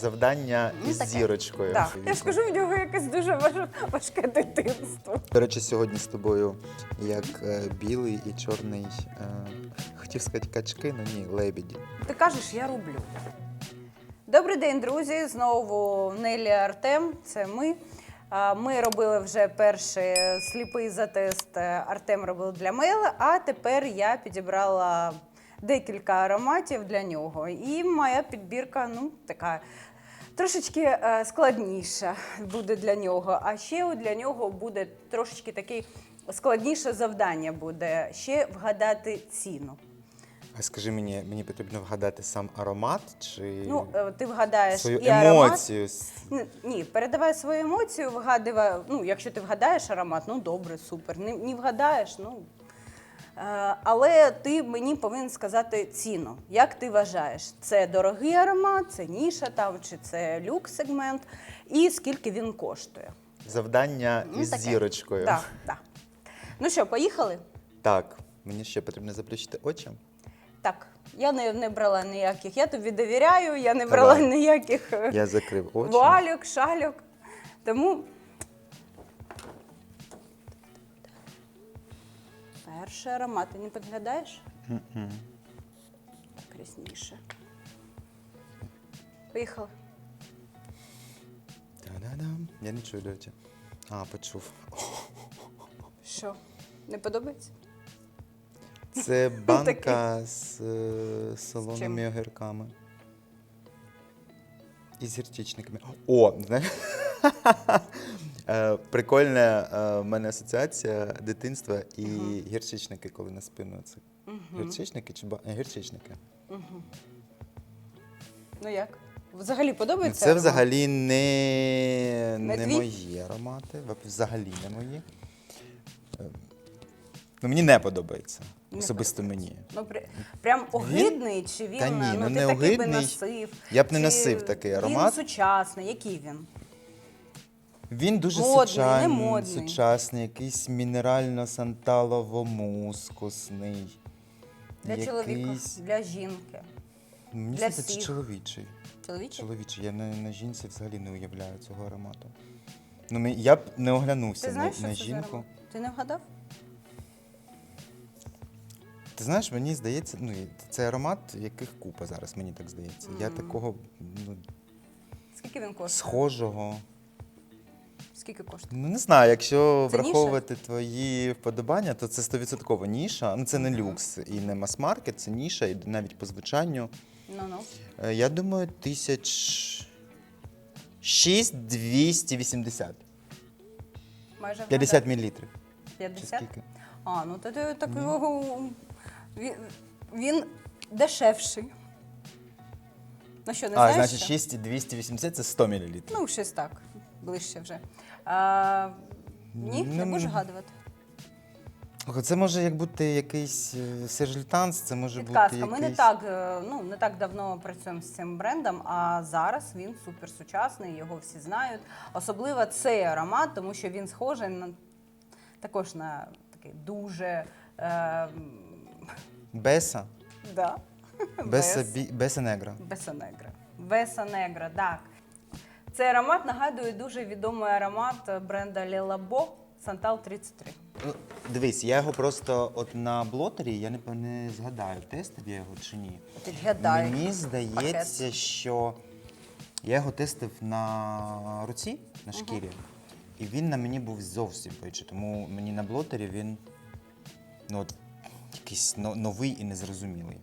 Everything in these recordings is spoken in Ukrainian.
Завдання Ну, із таке. зірочкою. Так. Я ж кажу, в нього якесь дуже важ- важке дитинство. До речі, сьогодні з тобою як е, білий і чорний. Е, хотів сказати качки, але ні, лебіді. Ти кажеш, я роблю. Добрий день, друзі. Знову Нелі Артем. Це ми. Ми робили вже перший сліпий затест. Артем робив для Мела, а тепер я підібрала декілька ароматів для нього. І моя підбірка, ну, така. Трошечки е, складніша буде для нього. А ще для нього буде трошечки таке складніше завдання буде ще вгадати ціну. А скажи мені, мені потрібно вгадати сам аромат чи Ну, е, ти вгадаєш свою і емоцію? Н- Ні, передавай свою емоцію, вгадувай. Ну, якщо ти вгадаєш аромат, ну добре, супер. Не, не вгадаєш, ну. Е, але ти мені повинен сказати ціну. Як ти вважаєш, це дорогий аромат, це ніша там, чи це люкс сегмент, і скільки він коштує? Завдання Ну, із таке. зірочкою. Так, так. Ну що, поїхали? Так, мені ще потрібно заплющити очі. Так, я не, не брала ніяких. Я тобі довіряю, я не брала Давай. ніяких е, Я закрив очі. вуалюк, шалюк. Тому перший аромат. Ти не підглядаєш? Мгм. Так, різніше. Поїхали. Та-да-дам. Я не чую, до речі. А, почув. Що? Не подобається? Це банка з е, солоними чим? огірками. І з гірчичниками. О, знаєш. Е, Прикольна е, в мене асоціація дитинства і гірчичники, коли на спину. Це гірчичники чи ба- е, гірчичники? Ну як? Взагалі Ну, подобається? Це взагалі не, Не не твій? мої аромати. в- Взагалі не мої. Е, Ну, мені не подобається. Не Особисто мені. Ну, при, прям огидний, чи він, Та ні, ну, ну, ти не такий би огидний. носив? Я б не Чи носив такий аромат. Він сучасний, який він? Він дуже Модний, сучасний, не модний. сучасний, якийсь мінерально-санталово-мускусний. Для чоловіка, для жінки. Мені для здається, всіх. чоловічий. Чоловічий? Чоловічий. Я на, на жінці взагалі не уявляю цього аромату. Ну, ми- я б не оглянувся Ти знаєш, на, на це за жінку. аромат? Ти не вгадав? Ти знаєш, мені здається, ну, і це аромат, яких купа зараз, мені так здається. Я такого ну, Скільки він коштує? схожого. Скільки коштує? Ну, не знаю, якщо Це враховувати твої вподобання, то це 100% ніша. Ну, це не люкс і не мас-маркет, це ніша, і навіть по звучанню. Ну ну. Е, Я думаю, тисяч. 6280. Майже 50 вгадав. мл. 50? А, ну то ти так його. Він, він дешевший. Ну що, не А, знаєш? значить, 6280 це 100 мл. Ну, щось так. Ближче вже. А, ні, не Ну, будеш вгадувати. Це може як бути якийсь е, це може Підказка. бути Ми не якийсь... так, е, ну, не так давно працюємо з цим брендом, а зараз він суперсучасний, його всі знають. Особливо цей аромат, тому що він схожий на також на такий дуже. Е, Беса. да. Беса, Бес- бі... Беса негра. Беса негра. Беса негра, так. Цей аромат нагадує дуже відомий аромат бренда Лелабо Сантал 33. Ну, Дивись, я його просто от на блотері, я не, не згадаю, тестив я його чи ні. Підглядай. Мені здається, що я його тестив на руці, на шкірі, і він на мені був зовсім печий, тому мені на блотері він ну, от, якийсь но- новий і незрозумілий.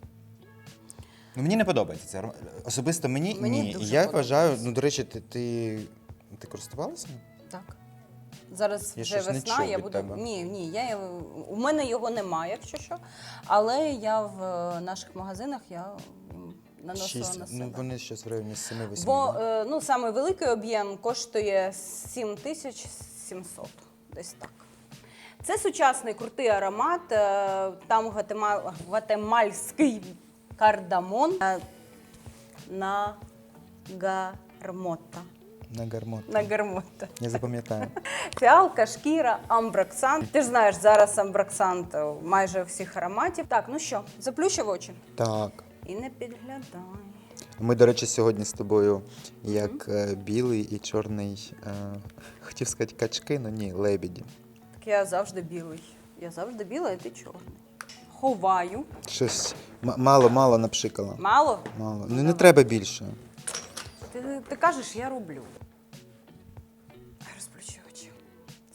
Ну, мені не подобається це. Особисто мені, Мені ні. дуже я подобається. вважаю, ну, до речі, ти, ти, ти користувалася? ним? Так. Зараз Я вже щось не весна, чув я від буду. тебе. Ні, ні, я його- у мене його немає, якщо що. Але я в е, наших магазинах я м, наносила на себе. Ну, вони щось в районі 7-8. Бо да? е, ну, саме великий об'єм коштує 7700, десь так. Це сучасний крутий аромат. е, Там гватема- гватемальський кардамон на гармота. На гармот. На гармота. Я запам'ятаю. Фіалка, шкіра, амброксант. Ти ж знаєш, зараз амброксант е, майже у всіх ароматів. Так, ну що, заплющив очі Так. і не підглядай. Ми, до речі, сьогодні з тобою як е, білий і чорний. Е, хотів сказати качки, але ні, лебіді. Так я завжди білий. Я завжди біла, а ти чорний. Ховаю. Щось м- мало-мало напшикала. Мало? Мало. Ну не треба більше. Ти, ти кажеш, я роблю. Розплющувачі.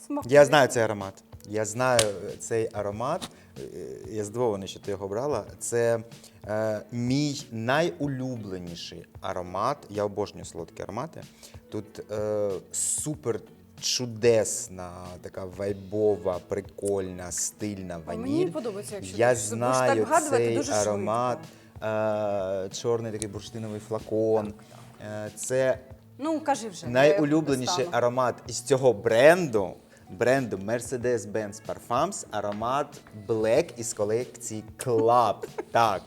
Смакує. Я знаю цей аромат. Я знаю е, цей аромат. Е, Я здивований, що ти його брала. Це е, мій найулюбленіший аромат. Я обожнюю солодкі аромати. Тут е, супер чудесна, така вайбова, прикольна, стильна ваніль. мені подобається, якщо Я ти знаю так вгадувати цей дуже аромат. Е, чорний такий бурштиновий флакон. Е, це Ну, кажи вже. Найулюбленіший достану. аромат із цього бренду. Бренду Mercedes-Benz Parfums аромат Black із колекції Club. Так,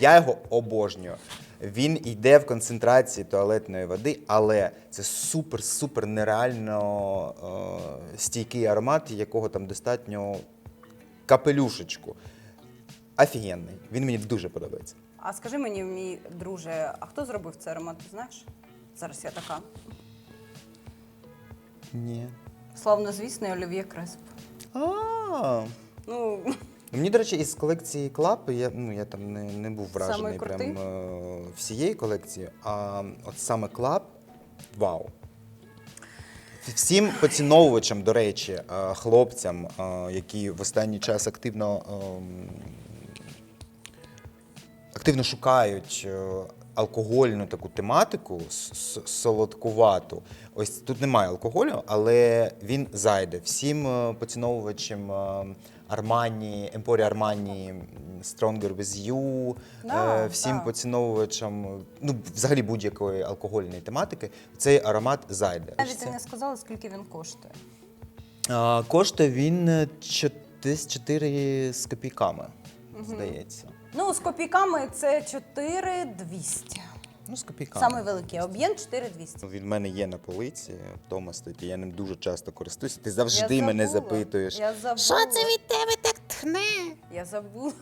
я його обожнюю. Він йде в концентрації туалетної води, але це супер-супер нереально е, стійкий аромат, якого там достатньо капелюшечку. Офігенний. Він мені дуже подобається. А скажи мені, мій друже, а хто зробив цей аромат, ти знаєш? Зараз я така. Ні. Славнозвісний Олів'є Кресп. А, Ну, Ну, Мені, до речі, із колекції Клап, я, ну, я там не, не був вражений Самий крутий? прям е, всієї колекції, а от саме Клап вау. Всім поціновувачам, до речі, е, хлопцям, е, які в останній час активно, ем, активно шукають е, алкогольну таку тематику, с- с- солодкувату. Ось тут немає алкоголю, але він зайде. Всім е, поціновувачам е, Армані, Емпорі Армані, Stronger with You, Да, е, всім да. поціновувачам, ну, взагалі будь-якої алкогольної тематики, цей аромат зайде. навіть ти не сказала, скільки він коштує. А, коштує він е, чо- 4 з копійками, здається. Ну, з копійками це 4200. Ну, з копійками. Самий великий об'єм 4200. Він в мене є на полиці, вдома стоїть, і я ним дуже часто користуюся. Ти завжди Я мене забула. запитуєш. Я забула. Що це від тебе так тхне? Я забула.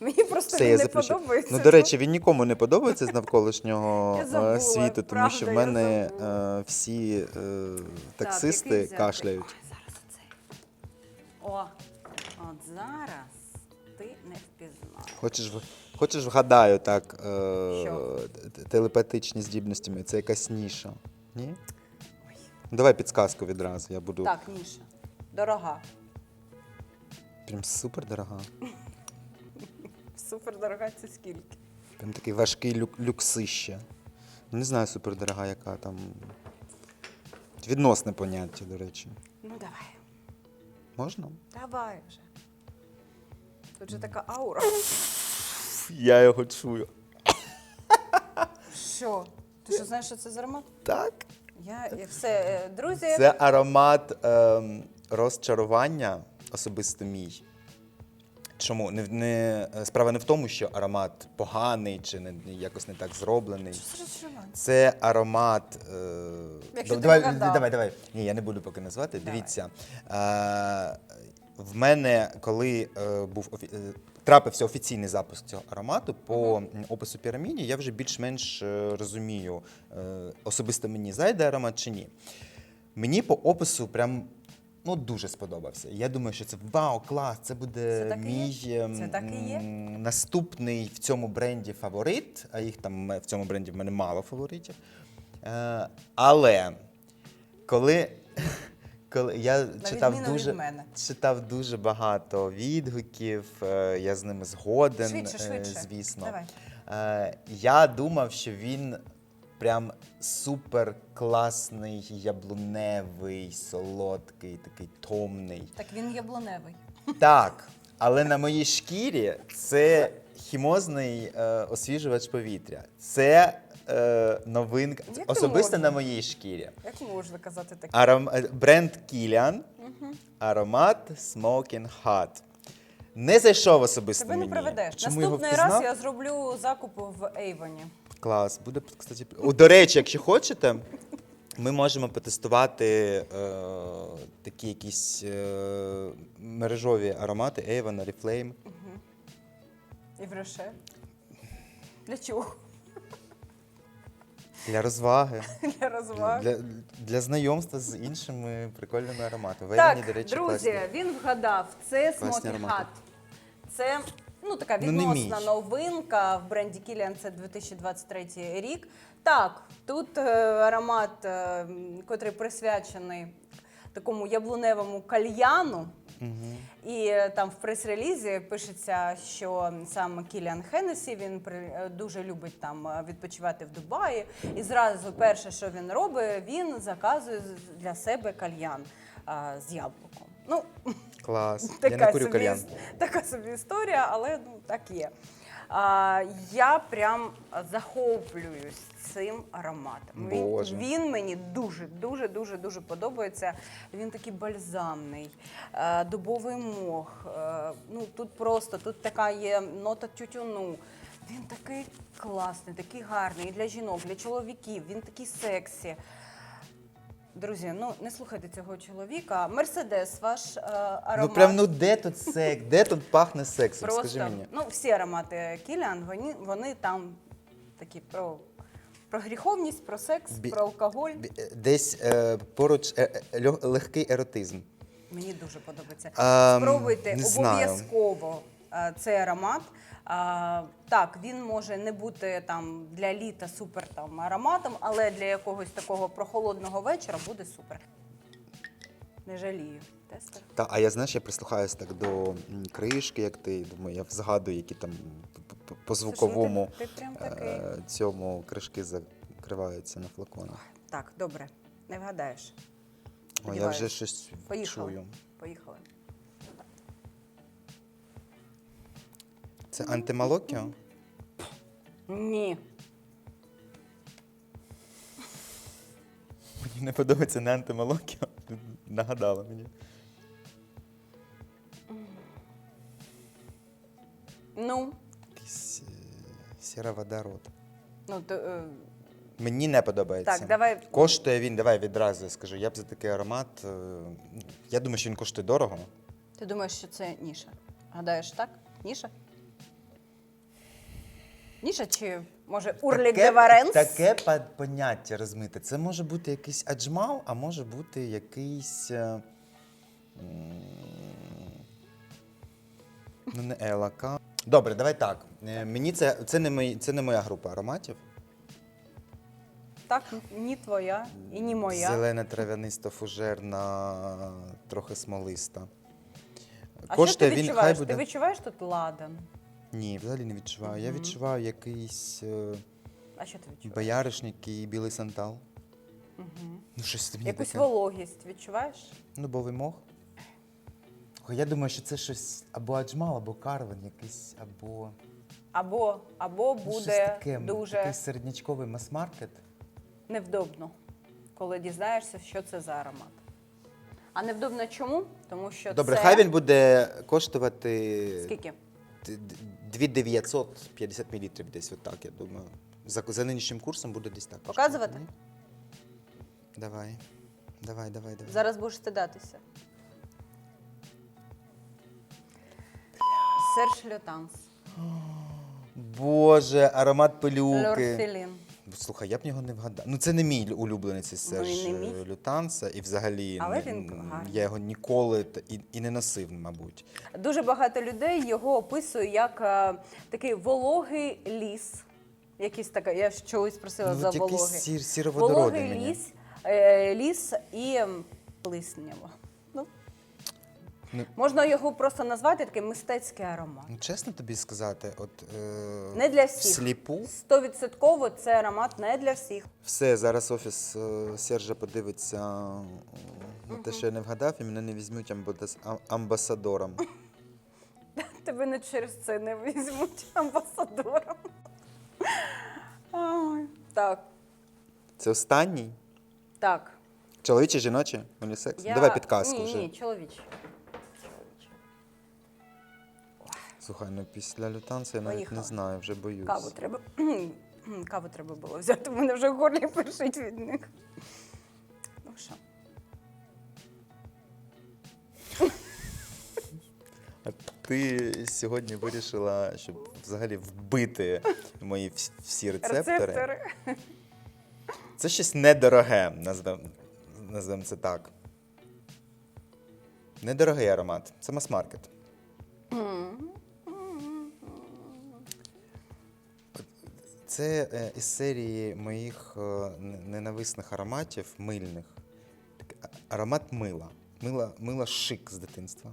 Мені просто Все, він я не запишу. подобається. Ну, до речі, він нікому не подобається з навколишнього Я е, забула, світу, тому що в я мене забула. е, всі е, Так, таксисти який взяти? кашляють. Ой, зараз оцей. О, от зараз ти не впізнаєш. Хочеш, в- хочеш вгадаю так, е, Що? телепатичні здібностями, це якась ніша. Ні? Давай підсказку відразу, я буду Так, Ніша. Дорога. прям супер дорога. Супер дорога це скільки? Прям такий важкий люк- люксище. Ну, Не знаю супер дорога, яка там. Відносне поняття, до речі. Ну давай. Можна? Давай вже. Тут же така аура. Я його чую. Що? Ти що знаєш, що це за аромат? Так. Я, я все, е, друзі. Це аромат ем, розчарування, особисто мій. Чому? Не, не, справа не в тому, що аромат поганий чи не, якось не так зроблений. Що це розчарування? Це аромат. Е... Якщо ти давай, вгадав. давай, давай. Ні, я не буду поки назвати. Давай. Дивіться. Е... В мене, коли е, був офі... е, трапився офіційний запуск цього аромату по опису піраміді, я вже більш-менш е, розумію, е, особисто мені зайде аромат чи ні. Мені по опису прям. Ну, дуже сподобався. Я думаю, що це вау, клас, це буде Це мій ем, Це наступний в цьому бренді фаворит, а їх там е, в цьому бренді в мене мало фаворитів. Але коли, коли я читав від дуже, мене. читав дуже багато відгуків, е, я з ними згоден, Швидше, е, швидше. звісно. Давай. Е, я думав, що він прям супер класний, яблуневий, солодкий, такий томний. Так він яблуневий. Так, але на моїй шкірі це хімозний е, освіжувач повітря. Це е, новинка, Як особисто можна? на моїй шкірі. Як можна казати таке? Аром... е, Бренд Kilian, аромат Smoking Hot. Не зайшов особисто Тебе не мені. проведеш. Чому його Наступний раз впізнав? я зроблю закуп в Ейвоні. Клас. Буде, кстати, О, до речі, якщо хочете, ми можемо потестувати е, такі якісь е, мережові аромати Avon, Oriflame. І в Роше. Для чого? Для розваги, для розваг. для, для знайомства з іншими прикольними ароматами. Так, до речі, друзі, класні. він вгадав. Це аромати. Hat. Це ну, така Ну, не відносна мій. новинка в бренді Kilian, це 2023 рік. Так, тут е, аромат, е, м, котрий присвячений такому яблуневому кальяну. І е, там в прес-релізі пишеться, що сам Кіліан Хеннесі він е, дуже любить там е, відпочивати в Дубаї. І зразу перше, що він робить, він заказує для себе кальян а, з яблуком. Ну, Клас. Я не курю собі, кальян. така собі історія, але ну так є. А, я прям захоплююсь цим ароматом. Він, Боже. він мені дуже, дуже, дуже, дуже подобається. Він такий бальзамний, е, дубовий мох. е, ну тут просто тут така є нота тютюну. Він такий класний, такий гарний і для жінок, для чоловіків. Він такий сексі. Друзі, ну не слухайте цього чоловіка. Мерседес, ваш е, аромат. Ну прям ну де тут секс? Де тут пахне сексом? Просто Скажи мені. ну всі аромати Кіліан, вони, вони там такі про, про гріховність, про секс, Бі- про алкоголь. Бі- е, Десь е, поруч е, е, льо- легкий еротизм. Мені дуже подобається. Ем, Спробуйте не знаю. обов'язково е, цей аромат. А, так, він може не бути там для літа супер там ароматом, але для якогось такого прохолодного вечора буде супер. Не жалію. Тестер. Та, а я знаєш, я прислухаюся так до м, кришки, як ти думаю, я згадую, які там п- п- по звуковому ну, ти, ти прям такий. е, цьому кришки закриваються на флаконах. Так, добре, не вгадаєш. О, я Сподіваюсь. вже щось Поїхали. чую. Поїхали. Це антималокіо? Ні. Мені не подобається не антималокіо. Нагадала мені. Ну, Якийсь е, сіроводород. ну то, е, Мені не подобається. так, давай. Коштує він, давай відразу скажу. Я б за такий аромат. е, Я думаю, що він коштує дорого. Ти думаєш, що це ніша? Гадаєш, так? Ніша? Ніша чи може Урлік де Варенс? таке па- поняття розмите. Це може бути якийсь аджмал, а може бути якийсь. е, м, Ну, не елака. Добре, давай так. Е, Мені це, це, не мої, це не моя група ароматів. Так, ні твоя і ні моя. Зелена трав'яниста фужерна, трохи смолиста. А що ти він, відчуваєш? Ти відчуваєш тут ладан? Ні, взагалі не відчуваю. Я Мгм. відчуваю якийсь е, А що ти відчуваєш? бояришник і білий сантал. Угу. Ну, щось мені Якусь таке. вологість відчуваєш? Дубовий мох. Ой, Я думаю, що це щось або аджмал, або карвен якийсь, або Або, або ну, щось буде таке, дуже якийсь середнячковий мас-маркет. невдобно, коли дізнаєшся, що це за аромат. А невдобно чому? Тому що Добре, це... хай він буде коштувати Скільки? д- д- 2950 мл десь отак, я думаю. За, за нинішнім курсом буде десь так. Показувати? Давай. Давай, давай, давай. Зараз будеш стидатися. Серж Лютанс. Боже, аромат пилюки. Лорфілін. Слухай, я б його не вгадав. Ну це не мій улюблений цей Ну, Серж не мій. Лютанса, і взагалі Але не- він гарний. я його ніколи та- і, і не носив, мабуть. Дуже багато людей його описують як е, такий вологий ліс. Якийсь така, я ж чогось просила ну, за от якийсь вологий. сір, сіроводородний Вологий мені. ліс, е, ліс і м. Ну, Ну. можна його просто назвати такий мистецький аромат. Ну, чесно тобі сказати, от е, Не для всіх. всліпу. Стовідсотково це аромат не для всіх. Все, зараз офіс е, Сержа подивиться е, на те, що я не вгадав, і мене не візьмуть амбадас- ам- амбасадором. Тебе не через це не візьмуть амбасадором. Ой. Так, Це останній? так. Чоловічий, жіночий? Унісекс? Я... Давай підказку ні, вже. Ні. Чоловічий. Слухай, ну після лютанця я навіть Поїхали. не знаю, вже боюсь. Каву треба. Каву треба було взяти, в мене вже горлі першить від них. Ну що? А ти сьогодні вирішила, щоб взагалі вбити мої вс- всі рецептори. Рецептори. Це щось недороге, назвемо назвем це так. Недорогий аромат. Це мас-маркет. Це е, із серії моїх е, ненависних ароматів мильних. Аромат мила. Мила, мила шик з дитинства.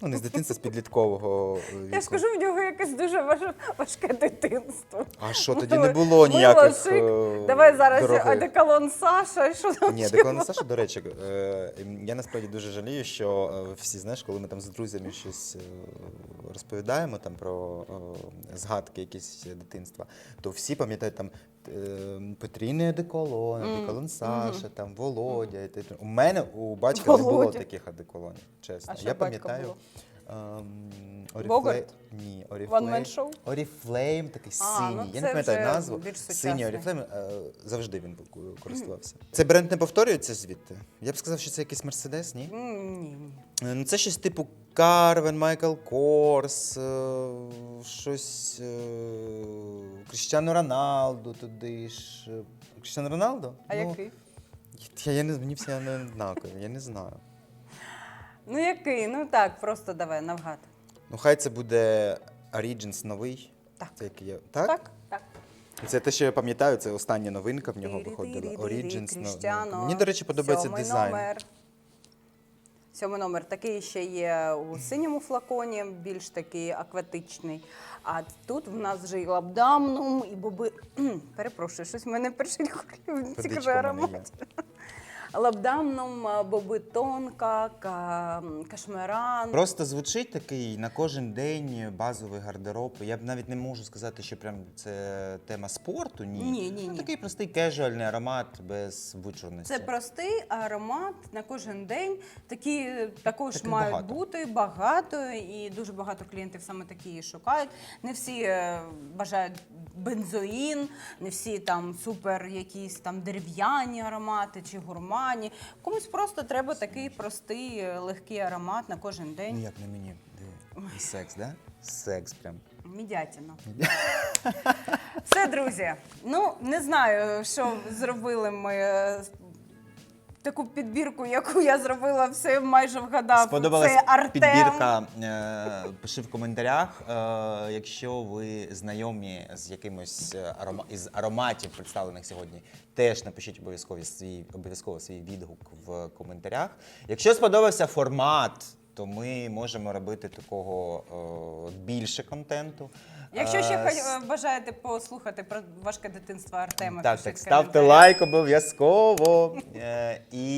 Ну, не з дитинства, з підліткового віку. Я ж кажу, в нього якесь дуже важ- важке дитинство. А що тоді не було ніяких. шик. е, Давай зараз дорогих? одеколон Саша, що там Ні, ще? Саша, до речі, е, я насправді дуже жалію, що е, всі, знаєш, коли ми там з друзями щось е, розповідаємо там про е, згадки якісь дитинства, то всі пам'ятають там Петріни одеколон, одеколон Саша, там Володя. У мене у батька не було Володя. таких одеколонів, чесно. А що я в батька пам'ятаю. було? Oriflame- Богарт? Ні, One Man Show? Oriflame такий синій. ну я це не пам'ятаю вже назву. більш Синій. Oriflame е, завжди він користувався. Цей бренд не повторюється звідти. Я б сказав, що це якийсь Мерседес, ні? М, Ні, ні. Е, Ну, це щось типу Карвен, Майкл Корс, е, щось е, Кріштіану Роналду туди ж. Е, Кріштіану Роналду? А ну, який? Я, я не мені всі вони однакові, я не знаю. Ну який? Ну так, просто давай навгад. Ну, хай це буде Origins новий. Так. Це який я... так? Так, так. Це те, що я пам'ятаю, це остання новинка в нього виходила. Тирі-тирі-тирі, Origins. Кріштіану. Мені, до речі, подобається Сьомий дизайн. Номер. Сьомий номер такий ще є у синьому флаконі, більш такий акватичний. А тут в нас вже і лабдамнум, і боби. Перепрошую, щось в мене перший Водичка в мене аромат. є. А, боби тонка, ка, кашмеран. Просто звучить такий на кожен день базовий гардероб. Я б навіть не можу сказати, що прям це тема спорту. Ні, Ні, ні, Ну, ні. такий простий кежуальний аромат без вичурності. Це простий аромат на кожен день. Такі е, також Таких мають багато. бути багато, і дуже багато клієнтів саме такі і шукають. Не всі е, бажають бензоїн, не всі там супер якісь там дерев'яні аромати чи гурмані. Комусь просто треба такий простий е, легкий аромат на кожен Ну день. як не мені. Диви. Секс, да? Секс прям. Мідятіно. Все, друзі. Ну, не знаю, що зробили ми. Таку підбірку, яку я зробила, все майже вгадав. Сподобалась Це Артем. підбірка. Е, пиши в коментарях, е, якщо ви знайомі з якимось е, арома, із ароматів, представлених сьогодні, теж напишіть обов'язково свій, обов'язково свій відгук в коментарях. Якщо сподобався формат, то ми можемо робити такого е, більше контенту. Якщо ще Е, хоч- е, бажаєте послухати про важке дитинство Артема, так, пишіть так, ставте лайк обов'язково. Е, І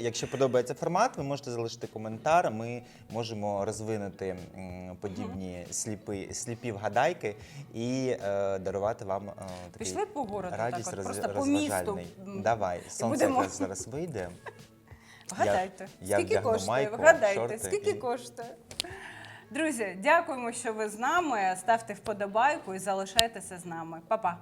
якщо подобається формат, ви можете залишити коментар. Ми можемо розвинути м, подібні сліпі, сліпі вгадайки і е, дарувати вам е, такий Пішли по городу, радість так от, роз- просто по місту. розважальний. Давай, сонце будемо- якраз зараз вийде. Вгадайте, Я- скільки вдягну коштує? майку, Вгадайте, шорти скільки і- коштує? Друзі, дякуємо, що ви з нами. Ставте вподобайку і залишайтеся з нами. Па-па!